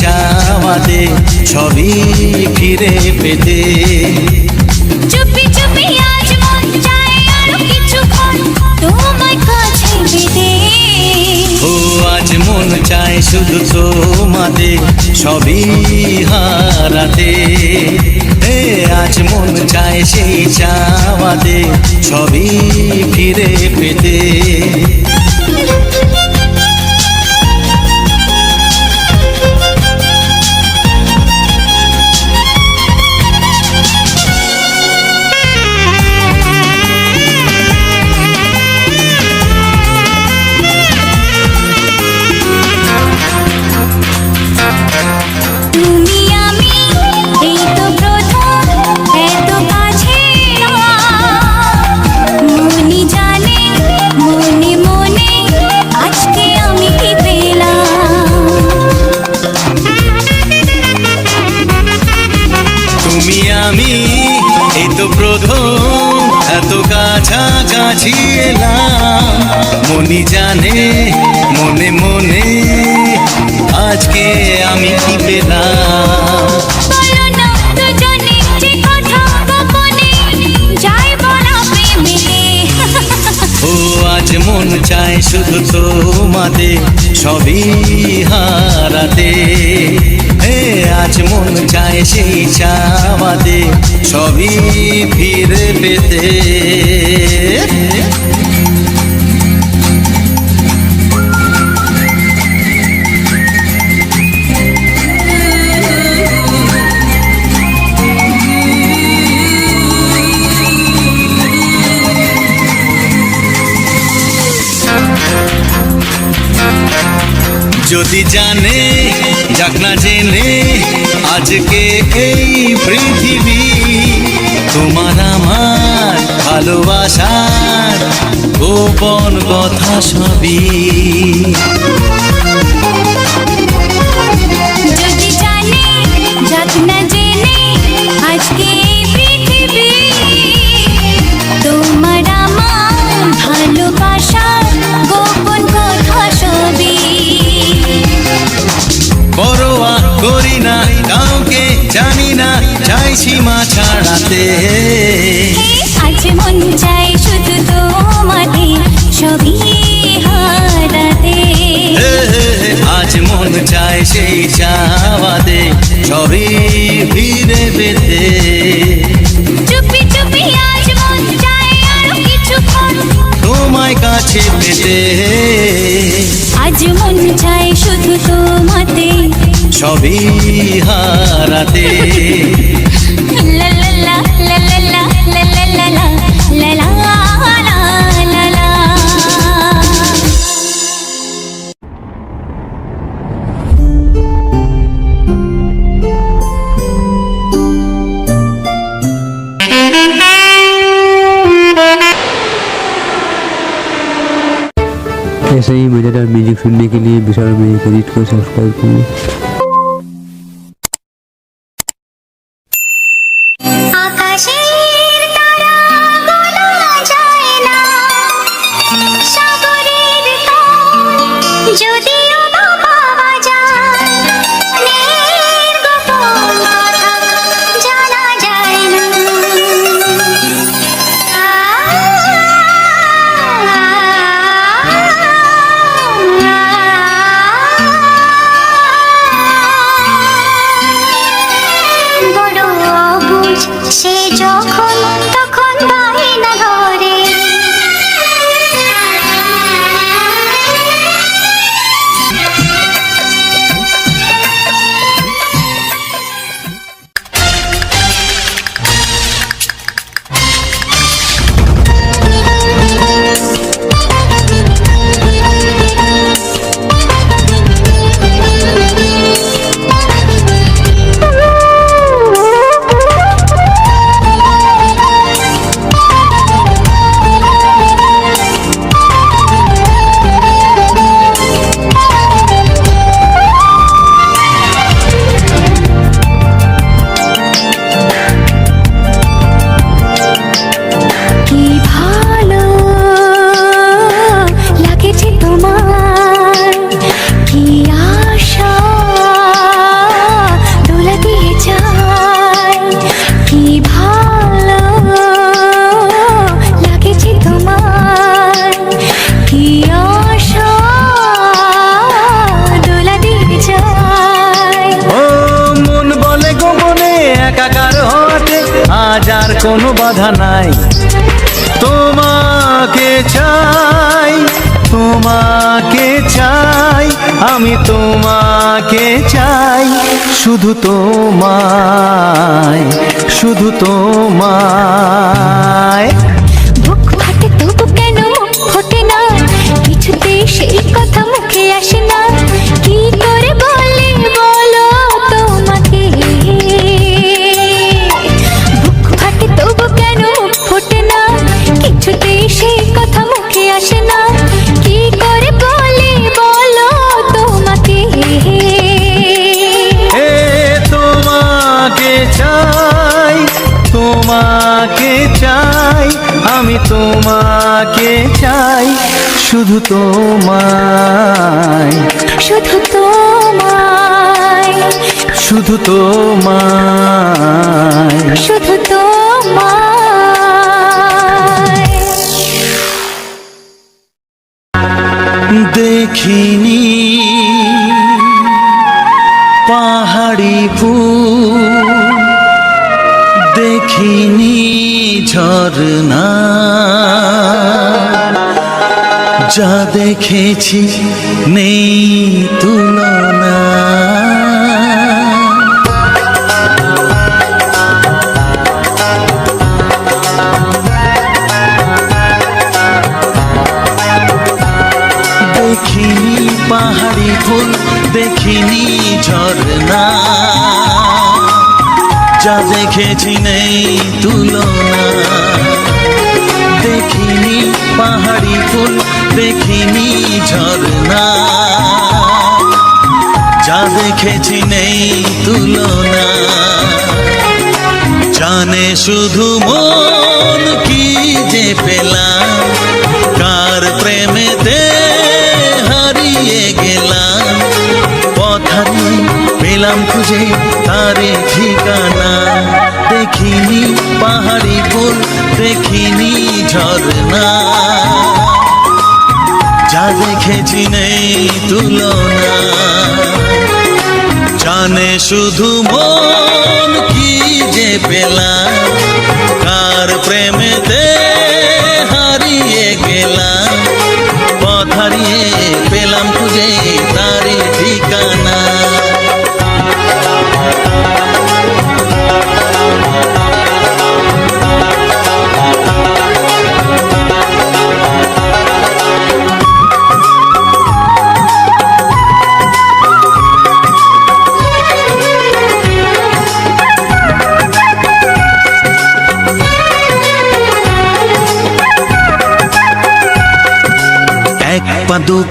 চাওয়াতে সবই ফিরে পেতে। চুপি চুপি আজ মন চায় আরও কিছুক্ষণ তোমার কাছে পেতে ও আজ মন চায় শুধু তোমাদের সবই হারাতে। এ আজ মন চায় সেই চাওয়াতে সবই ফিরে পেতে। তুমি আমি এই তো প্রথম এত কাছাকাছি এলাম। মনি জানে মনে মনে আজকে আমি কি পেলাম? ও আজ মন চায় শুধু তোমাদের সবই হারাতে। হে আজ মন চায় সেই চাওয়াতে সবই ফিরে পেতে। যদি জানে যাক না জেনে আজকে এই পৃথিবী তোমার আমার ভালোবাসার গোপন কথা সবই। সীমা ছাড়াতে मज़ेदार म्यूज़िक सुनने के लिए विशाल म्यूज़िक एडिट को सब्सक्राइब करिए কোনো বাধা নাই। তোমাকে চাই তোমাকে চাই, আমি তোমাকে চাই, শুধু তোমায় শুধু তোমায়। বুক ফাটে তবু কেন? ফোটে না। কিছুতেই সেই কথা তোমাকে চাই শুধু তোমায়। শুধু তোমায়। শুধু তোমায়। শুধু তোমায়। দেখিনি পাহাড়ি ফুল দেখিনি ঝরনা যা দেখেছি নেই তুলনা। দেখিনি পাহাড়ি ফুল দেখিনি ঝরনা যা দেখেছি নেই তুলনা দেখেছি নেই তুলনা। জানে শুধু মন কি যে পেলাম, কার প্রেমেতে হারিয়ে গেলাম। পথারি পেলাম খুঁজে তারে ঠিকানা। দেখিনি পাহাড়ি ফুল, দেখিনি ঝরনা যা দেখেছি নেই তুলনা। জানে শুধু মন কি যে পেলাম কার প্রেমেতে হারিয়ে গেলাম পথ হারিয়ে পেলাম খুঁজে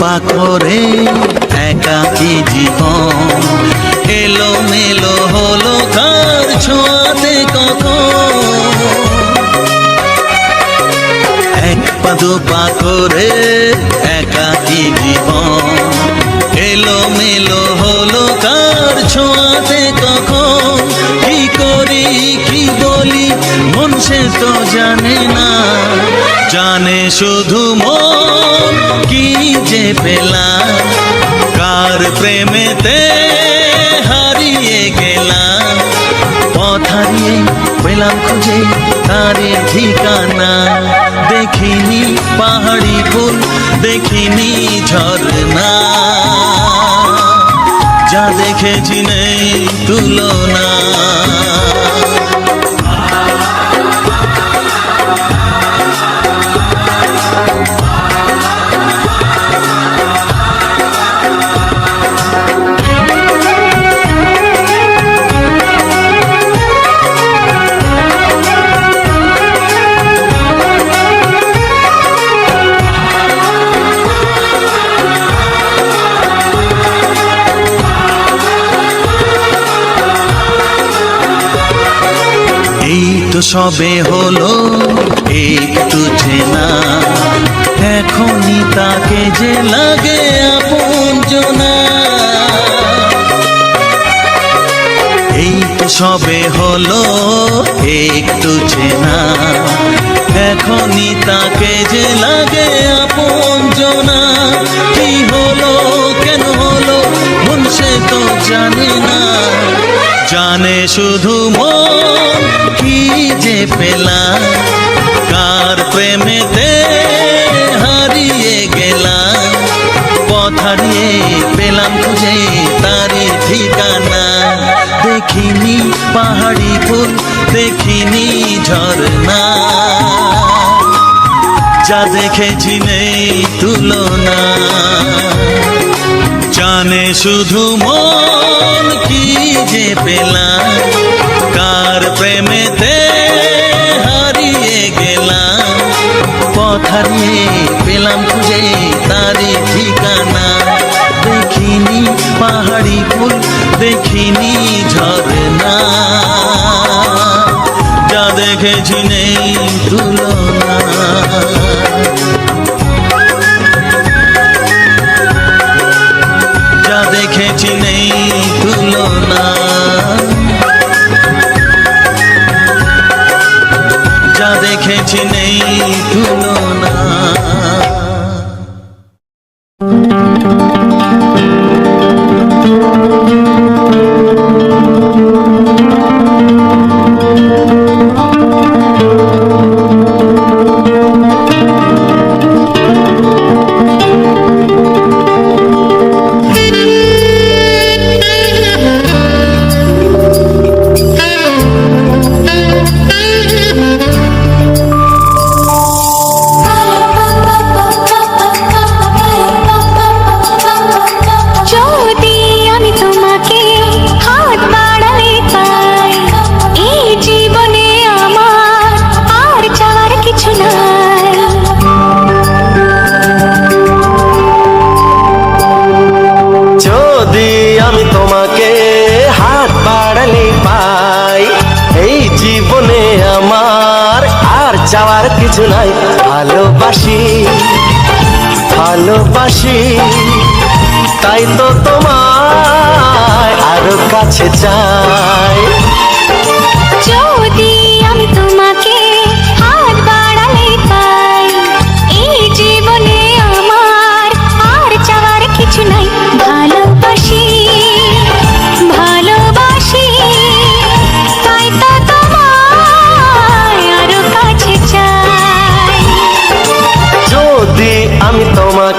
পা দু পা করে একাকি জীবন। এলো মেলো হলো কার ছোঁয়াতে কখন। এক পা দু একাকি জীবন। এলো মেলো হলো কার ছোঁয়াতে কখন। কি করি, কি বলি, মন সে তো জানে না। জানে শুধু মন তারে ঠিকানা দেখিনি পাহাড়ি ফুল দেখিনি ঝরনা যা দেখেছি নেই তুলনা। সবে হলো একটু চেনা এখনই তাকে যে লাগে আপন জনা। এই তো সবে হলো একটু চেনা এখনই তাকে যে লাগে আপন জনা। কি হলো, কেন হলো, মন সে তো জানে না। জানে শুধু মন যে পেলাম, কার প্রেমেতে হারিয়ে গেলাম। পথ হারিয়ে পেলাম খুঁজে তারি ঠিকানা। দেখিনি পাহাড়ি ফুল, দেখিনি ঝর্ণা। যা দেখেছি নেই তুলনা। জানে শুধু মন কি যে পেলাম কার প্রেমেতে হারিয়ে গেলাম। পথ হারিয়ে পেলাম খুঁজে তারি ঠিকানা। দেখিনি পাহাড়ি ফুল, দেখিনি ঝর্ণা। যা দেখেছি নেই তুলনা। চাওয়ার কিছু নাই ভালোবাসি ভালোবাসি। তাই তো তোমার আরও কাছে চাই।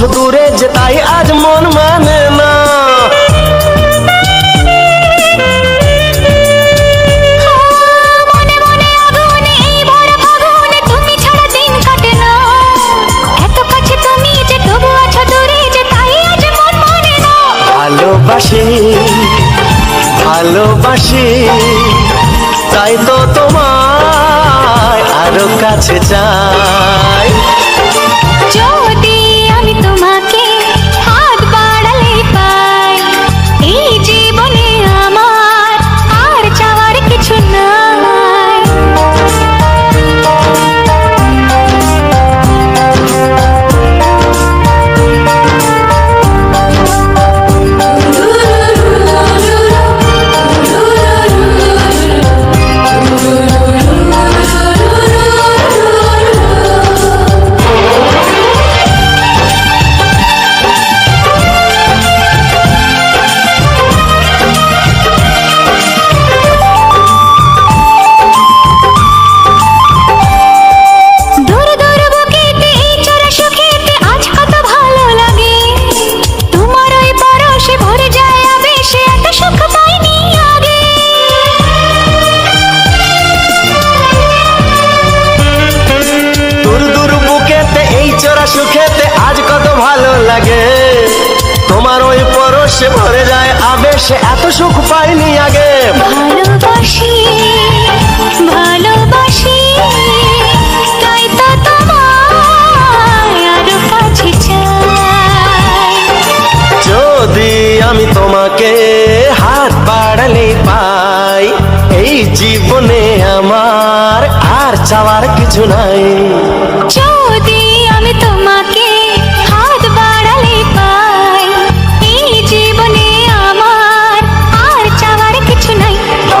আছো দূরে যে তাই আজ মন না। আছো দূরে যে তাই আজ মন মানে না। ভালোবাসি ভালোবাসি তাই তো তোমায় আরও কাছে চাই। সে এত সুখ পাইনি আগে। ভালোবাসি ভালোবাসি যদি আমি তোমাকে হাত বাড়ালে পাই এই জীবনে আমার আর চাওয়ার কিছু নাই।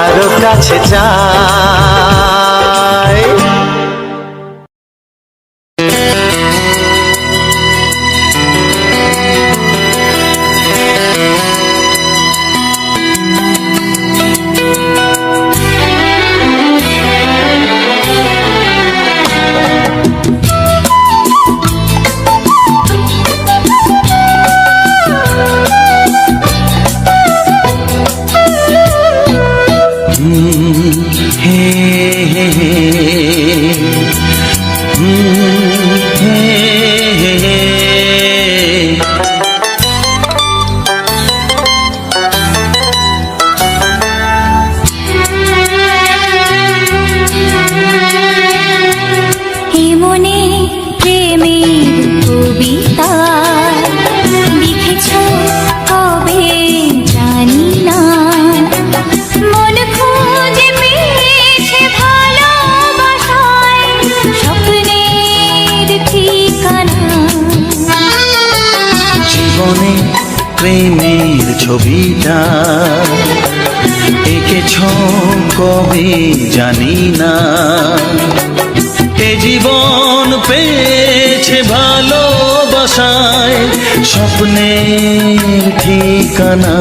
আরও কাছে যায় প্রেমের ছবিটা এঁকেছ কবে জানি না। এ জীবন পেয়েছে ভালোবাসায় স্বপ্নের ঠিকানা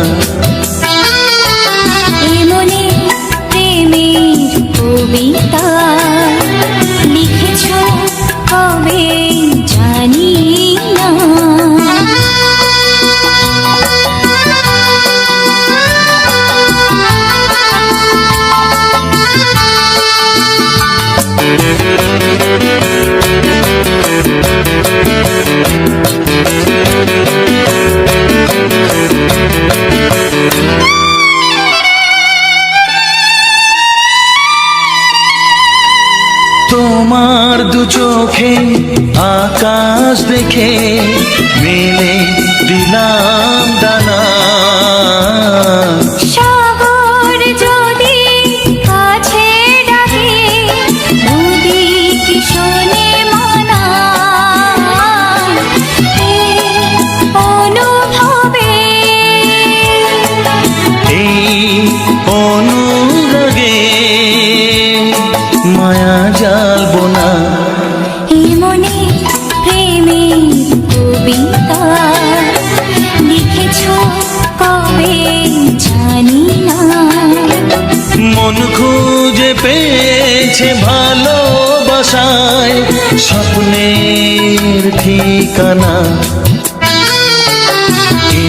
দিয়েছে ভালোবাসায় স্বপ্নের ঠিকানা।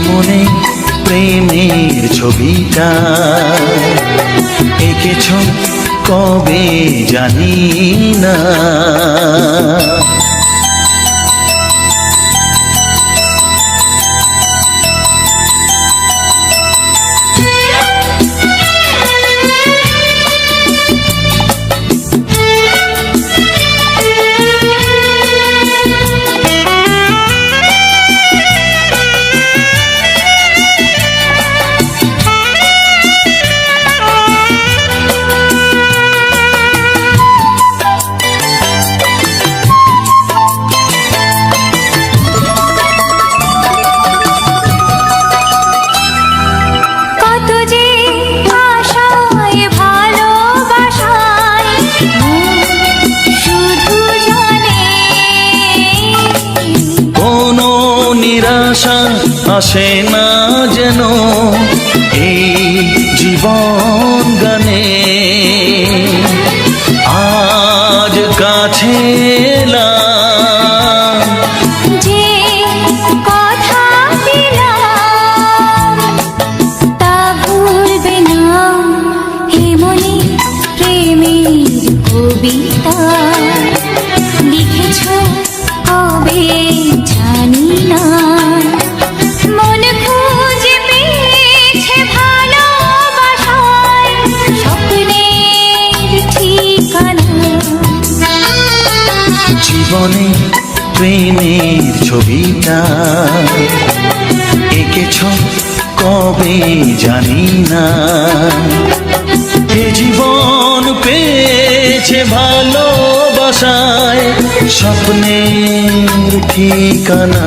মনে প্রেমের ছবিটা। এঁকেছ কবে জানি না। আসে না প্রেমের ছবিটা এঁকেছ কবে জানি না। এ জীবন পেয়েছে ভালোবাসায় স্বপ্নের ঠিকানা